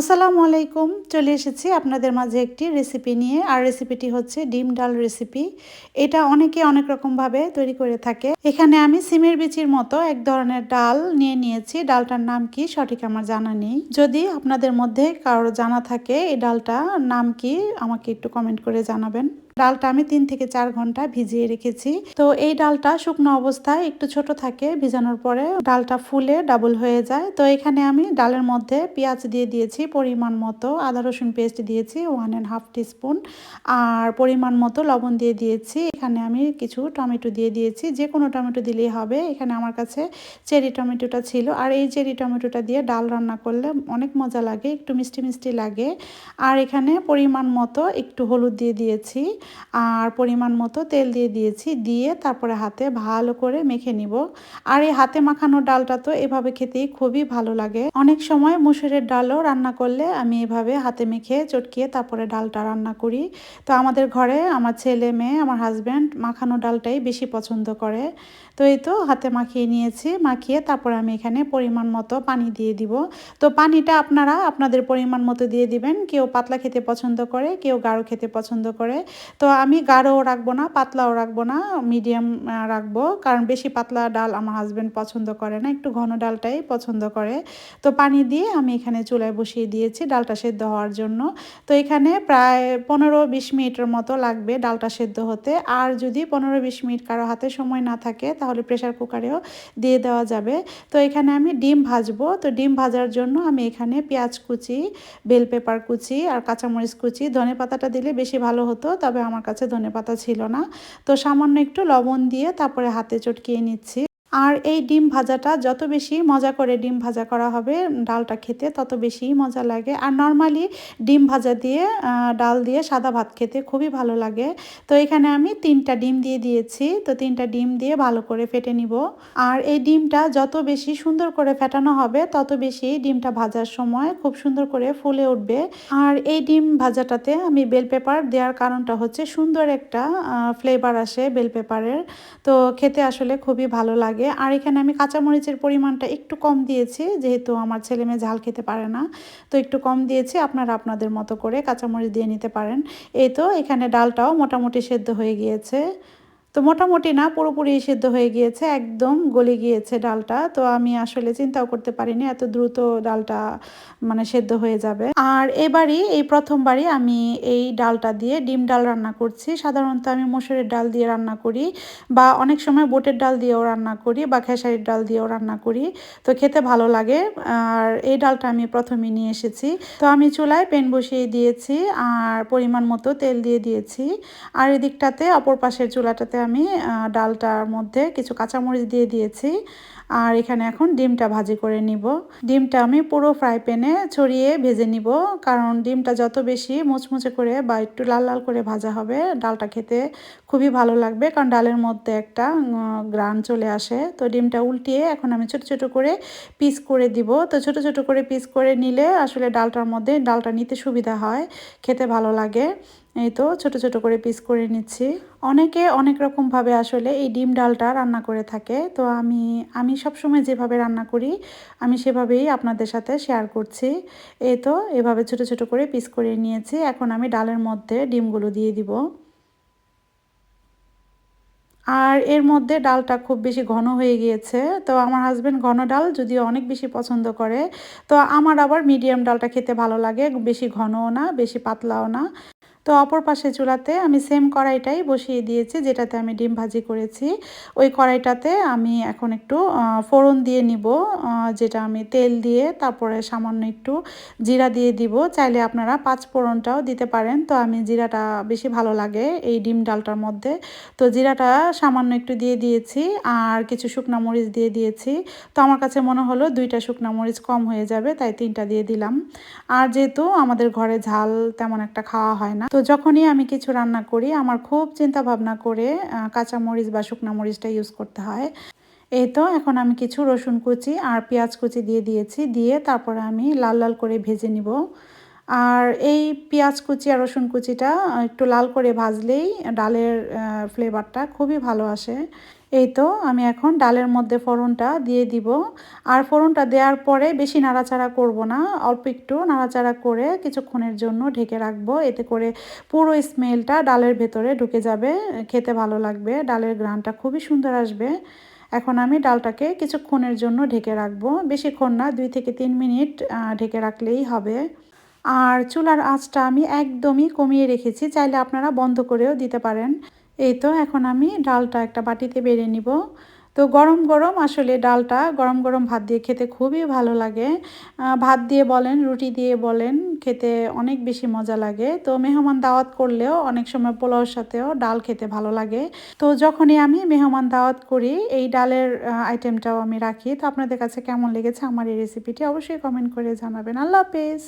আসসালামু আলাইকুম। চলে এসেছি আপনাদের মাঝে একটি রেসিপি নিয়ে। আর রেসিপিটি হচ্ছে ডিম ডাল রেসিপি এটা অনেকে অনেক রকমভাবে তৈরি করে থাকে। এখানে আমি সিমের বিচির মতো এক ধরনের ডাল নিয়ে নিয়েছি। ডালটার নাম কি সঠিক আমার জানা নেই। যদি আপনাদের মধ্যে কারোর জানা থাকে এই ডালটা নাম কি, আমাকে একটু কমেন্ট করে জানাবেন। ডালটা আমি তিন থেকে চার ঘণ্টা ভিজিয়ে রেখেছি। তো এই ডালটা শুকনো অবস্থায় একটু ছোট থাকে, ভিজানোর পরে ডালটা ফুলে ডাবল হয়ে যায়। তো এখানে আমি ডালের মধ্যে পেঁয়াজ দিয়ে দিয়েছি, পরিমাণ মতো আদা, রসুন পেস্ট দিয়েছি ওয়ান অ্যান্ড হাফ টিস্পুন আর পরিমাণ মতো লবণ দিয়ে দিয়েছি। এখানে আমি কিছু টমেটো দিয়ে দিয়েছি যে কোনো টমেটো দিলেই হবে। এখানে আমার কাছে চেরি টমেটোটা ছিল, আর এই চেরি টমেটোটা দিয়ে ডাল রান্না করলে অনেক মজা লাগে, একটু মিষ্টি মিষ্টি লাগে। আর এখানে পরিমাণ মতো একটু হলুদ দিয়ে দিয়েছি। আর পরিমাণ মতো তেল দিয়ে দিয়েছি। দিয়ে তারপরে হাতে ভালো করে মেখে নিব। আর এই হাতে মাখানো ডালটা তো এভাবে খেতেই খুবই ভালো লাগে। অনেক সময় মুসুরের ডালও রান্না করলে আমি এভাবে হাতে মেখে চটকিয়ে তারপরে ডালটা রান্না করি। তো আমাদের ঘরে আমার ছেলে, মেয়ে, আমার হাজব্যান্ড মাখানো ডালটাই বেশি পছন্দ করে। তো এই তো হাতে মাখিয়ে নিয়েছি, মাখিয়ে তারপরে আমি এখানে পরিমাণ মতো পানি দিয়ে দিব। তো পানিটা আপনারা আপনাদের পরিমাণ মতো দিয়ে দিবেন, কেউ পাতলা খেতে পছন্দ করে, কেউ গাঢ় খেতে পছন্দ করে। তো আমি গাঢ়ও রাখব না, পাতলাও রাখব না মিডিয়াম রাখব, কারণ বেশি পাতলা ডাল আমার হাজব্যান্ড পছন্দ করে না, একটু ঘন ডালটাই পছন্দ করে। তো পানি দিয়ে আমি এখানে চুলায় বসিয়ে দিয়েছি ডালটা সেদ্ধ হওয়ার জন্য। তো এখানে প্রায় পনেরো বিশ মিনিটের মতো লাগবে ডালটা সেদ্ধ হতে। আর যদি পনেরো বিশ মিনিট কারও হাতে সময় না থাকে তাহলে প্রেশার কুকারেও দিয়ে দেওয়া যাবে। তো এখানে আমি ডিম ভাজবো। তো ডিম ভাজার জন্য আমি এখানে পেঁয়াজ কুচি বেল পেপার কুচি আর কাঁচামরিচ কুচি, ধনে পাতাটা দিলে বেশি ভালো হতো, তবে আমার কাছে ধনে পাতা ছিল না। তো সামান্য একটু লবণ দিয়ে তারপরে হাতে চটকিয়ে নিচ্ছি। আর এই ডিম ভাজাটা যত বেশি মজা করে ডিম ভাজা করা হবে ডালটা খেতে, তত বেশি মজা লাগে। আর নর্মালি ডিম ভাজা দিয়ে ডাল দিয়ে সাদা ভাত খেতে খুবই ভালো লাগে। তো এখানে আমি তিনটা ডিম দিয়ে দিয়েছি। তো তিনটা ডিম দিয়ে ভালো করে ফেটে নিব। আর এই ডিমটা যত বেশি সুন্দর করে ফেটানো হবে, তত বেশি ডিমটা ভাজার সময় খুব সুন্দর করে ফুলে উঠবে। আর এই ডিম ভাজাটাতে আমি বেল পেপার দেওয়ার কারণটা হচ্ছে সুন্দর একটা ফ্লেভার আসে বেল পেপারের তো খেতে আসলে খুবই ভালো লাগে। লাগে। আর এখানে আমি কাঁচামরিচের পরিমাণটা একটু কম দিয়েছি, যেহেতু আমার ছেলে মেয়ে ঝাল খেতে পারে না। তো একটু কম দিয়েছি, আপনারা আপনাদের মতো করে কাঁচামরিচ দিয়ে নিতে পারেন। এই তো এখানে ডালটাও মোটামুটি সেদ্ধ হয়ে গিয়েছে। তো মোটামুটি না, পুরোপুরি সিদ্ধ হয়ে গিয়েছে, একদম গলে গিয়েছে ডালটা। তো আমি আসলে চিন্তাও করতে পারিনি, এত দ্রুত ডালটা মানে সেদ্ধ হয়ে যাবে। আর এবারই, এই প্রথমবারই আমি এই ডালটা দিয়ে ডিম ডাল রান্না করছি। সাধারণত আমি মসুরের ডাল দিয়ে রান্না করি বা অনেক সময় বোটের ডাল দিয়েও রান্না করি বা খেসারির ডাল দিয়েও রান্না করি। তো খেতে ভালো লাগে। আর এই ডালটা আমি প্রথমে নিয়ে এসেছি। তো আমি চুলায় পেন বসিয়ে দিয়েছি আর পরিমাণ মতো তেল দিয়ে দিয়েছি। আর এদিকটাতে অপর পাশের চুলাটাতে আমি ডালটার মধ্যে কিছু কাঁচামরিচ দিয়ে দিয়েছি। আর এখানে এখন ডিমটা ভাজি করে নিব। ডিমটা আমি পুরো ফ্রাই প্যানে ছড়িয়ে ভেজে নিব। কারণ ডিমটা যত বেশি মুচমুচে করে বা একটু লাল লাল করে ভাজা হবে, ডালটা খেতে খুবই ভালো লাগবে। কারণ ডালের মধ্যে একটা গ্রান চলে আসে। তো ডিমটা উল্টিয়ে এখন আমি ছোট ছোট করে পিস করে দিব। তো ছোট ছোট করে পিস করে নিলে আসলে ডালটার মধ্যে, ডালটা নিতে সুবিধা হয়, খেতে ভালো লাগে। এই তো ছোট ছোট করে পিস করে নিচ্ছি। অনেকে অনেক রকমভাবে আসলে এই ডিম ডালটা রান্না করে থাকে। তো আমি আমি সবসময় যেভাবে রান্না করি, আমি সেভাবেই আপনাদের সাথে শেয়ার করছি। এই তো এভাবে ছোট ছোট করে পিস করে নিয়েছি। এখন আমি ডালের মধ্যে ডিমগুলো দিয়ে দিব। আর এর মধ্যে ডালটা খুব বেশি ঘন হয়ে গিয়েছে। তো আমার হাজব্যান্ড ঘন ডাল যদিও অনেক বেশি পছন্দ করে, তো আমার আবার মিডিয়াম ডালটা খেতে ভালো লাগে। বেশি ঘনও না, বেশি পাতলাও না। তো অপর পাশে চুলাতে আমি সেম কড়াইটাই বসিয়ে দিয়েছি, যেটাতে আমি ডিম ভাজি করেছি। ওই কড়াইটাতে আমি এখন একটু ফোড়ন দিয়ে নিব যেটা আমি তেল দিয়ে তারপরে সামান্য একটু জিরা দিয়ে দিব। চাইলে আপনারা পাঁচ ফোড়নটাও দিতে পারেন, তো আমি জিরাটা বেশি ভালো লাগে এই ডিম ডালটার মধ্যে। তো জিরাটা সামান্য একটু দিয়ে দিয়েছি, আর কিছু শুকনো মরিচ দিয়ে দিয়েছি। তো আমার কাছে মনে হলো দুইটা শুকনো মরিচ কম হয়ে যাবে, তাই তিনটা দিয়ে দিলাম। আর যেহেতু আমাদের ঘরে ঝাল তেমন একটা খাওয়া হয় না তো যখনই আমি কিছু রান্না করি, আমার খুব চিন্তা ভাবনা করে কাঁচা মরিচ বা শুকনা মরিচটা ইউজ করতে হয়। এই তো এখন আমি কিছু রসুন কুচি আর পেঁয়াজ কুচি দিয়ে দিয়েছি, দিয়ে তারপরে আমি লাল লাল করে ভেজে নিব। আর এই পেঁয়াজ কুচি আর রসুন কুচিটা একটু লাল করে ভাজলেই ডালের ফ্লেভারটা খুবই ভালো আসে। এই তো আমি এখন ডালের মধ্যে ফোড়নটা দিয়ে দিব। আর ফোড়নটা দেওয়ার পরে বেশি নাড়াচাড়া করব না, অল্প একটু নাড়াচাড়া করে কিছুক্ষণের জন্য ঢেকে রাখব। এতে করে পুরো স্মেলটা ডালের ভেতরে ঢুকে যাবে, খেতে ভালো লাগবে, ডালের গ্রানটা খুবই সুন্দর আসবে। এখন আমি ডালটাকে কিছুক্ষণের জন্য ঢেকে রাখব। বেশিক্ষণ না, দুই থেকে তিন মিনিট ঢেকে রাখলেই হবে। আর চুলার আঁচটা আমি একদমই কমিয়ে রেখেছি, চাইলে আপনারা বন্ধ করেও দিতে পারেন। এই তো, এখন আমি ডালটা একটা বাটিতে বেড়ে নিব। তো গরম গরম আসলে ডালটা, গরম গরম ভাত দিয়ে খেতে খুবই ভালো লাগে। ভাত দিয়ে বলেন, রুটি দিয়ে বলেন, খেতে অনেক বেশি মজা লাগে। তো মেহমান দাওয়াত করলেও অনেক সময় পোলাওর সাথেও ডাল খেতে ভালো লাগে। তো যখনই আমি মেহমান দাওয়াত করি, এই ডালের আইটেমটাও আমি রাখি। তো আপনাদের কাছে কেমন লেগেছে আমার এই রেসিপিটি অবশ্যই কমেন্ট করে জানাবেন। আল্লাহ হাফেজ!